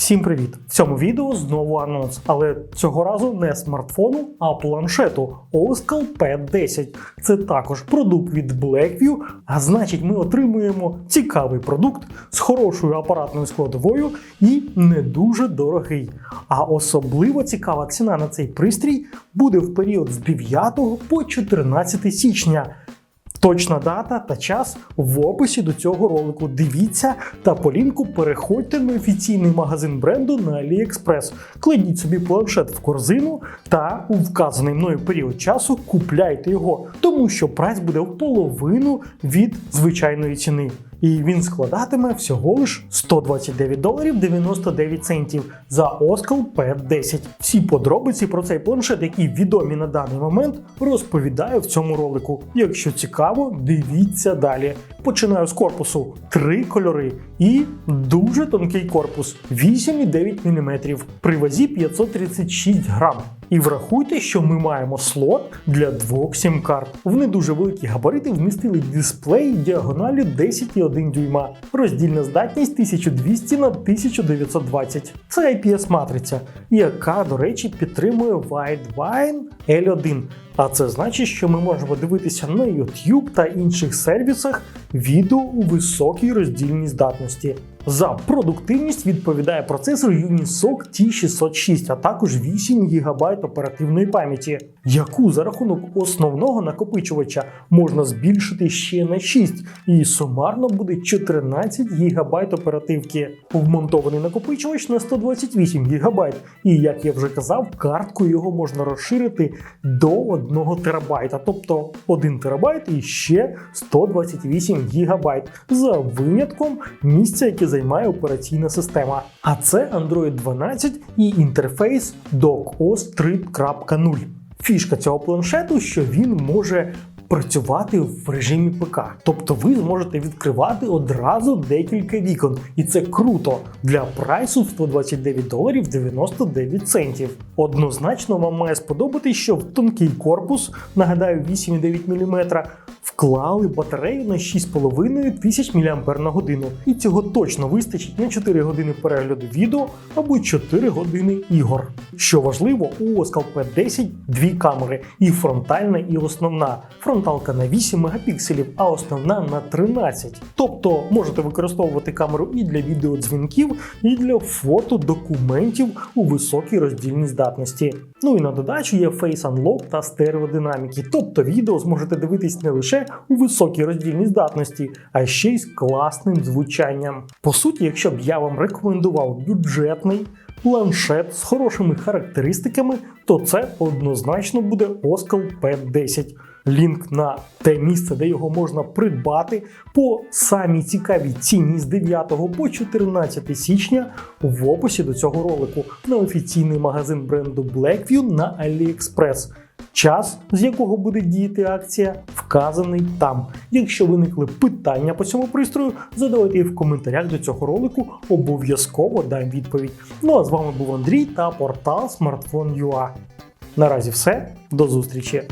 Всім привіт! В цьому відео знову анонс, але цього разу не смартфону, а планшету Oscal P10. Це також продукт від Blackview, а значить, ми отримуємо цікавий продукт з хорошою апаратною складовою і не дуже дорогий. А особливо цікава ціна на цей пристрій буде в період з 9 по 14 січня. Точна дата та час в описі до цього ролику. Дивіться та по лінку переходьте на офіційний магазин бренду на AliExpress. Кладіть собі планшет в корзину та у вказаний мною період часу купляйте його, тому що прайс буде в половину від звичайної ціни. І він складатиме всього лиш 129 доларів 99 центів за Oskal P10. Всі подробиці про цей планшет, які відомі на даний момент, розповідаю в цьому ролику. Якщо цікаво, дивіться далі. Починаю з корпусу. Три кольори і дуже тонкий корпус 8,9 мм при вазі 536 грам. І врахуйте, що ми маємо слот для двох сім-карт. В не дуже великі габарити вмістили дисплей діагоналю 10,1 дюйма, роздільна здатність 1200 на 1920. Це IPS-матриця, яка, до речі, підтримує Widevine L1. А це значить, що ми можемо дивитися на YouTube та інших сервісах відео у високій роздільній здатності. За продуктивність відповідає процесор Unisoc T606, а також 8 ГБ оперативної пам'яті, яку за рахунок основного накопичувача можна збільшити ще на 6, і сумарно буде 14 ГБ оперативки. Вмонтований накопичувач на 128 ГБ, і як я вже казав, карткою його можна розширити до 1 ТБ, тобто 1 ТБ і ще 128 ГБ, за винятком місця, яке займає операційна система. А це Android 12 і інтерфейс DocOS 3.0. Фішка цього планшету, що він може працювати в режимі ПК. Тобто ви зможете відкривати одразу декілька вікон, і це круто для прайсу в 129 доларів 99 центів. Однозначно вам має сподобатись, що в тонкий корпус, нагадаю, 8,9 мм, вклали батарею на 6,5 тисяч мАч на годину. І цього точно вистачить на 4 години перегляду відео або 4 години ігор. Що важливо, у Oskal P10 дві камери, і фронтальна, і основна. Фронталка на 8 мегапікселів, а основна на 13. Тобто можете використовувати камеру і для відеодзвінків, і для фото документів у високій роздільній здатності. Ну і на додачу є Face Unlock та стереодинаміки, тобто відео зможете дивитись не лише у високій роздільній здатності, а ще й з класним звучанням. По суті, якщо б я вам рекомендував бюджетний планшет з хорошими характеристиками, то це однозначно буде Оскал P10. Лінк на те місце, де його можна придбати по самій цікавій ціні з 9 по 14 січня в описі до цього ролику на офіційний магазин бренду Blackview на AliExpress. Час, з якого буде діяти акція, вказаний там. Якщо виникли питання по цьому пристрою, задавайте їх в коментарях до цього ролику, обов'язково дам відповідь. Ну а з вами був Андрій та портал Smartphone.ua. Наразі все, до зустрічі!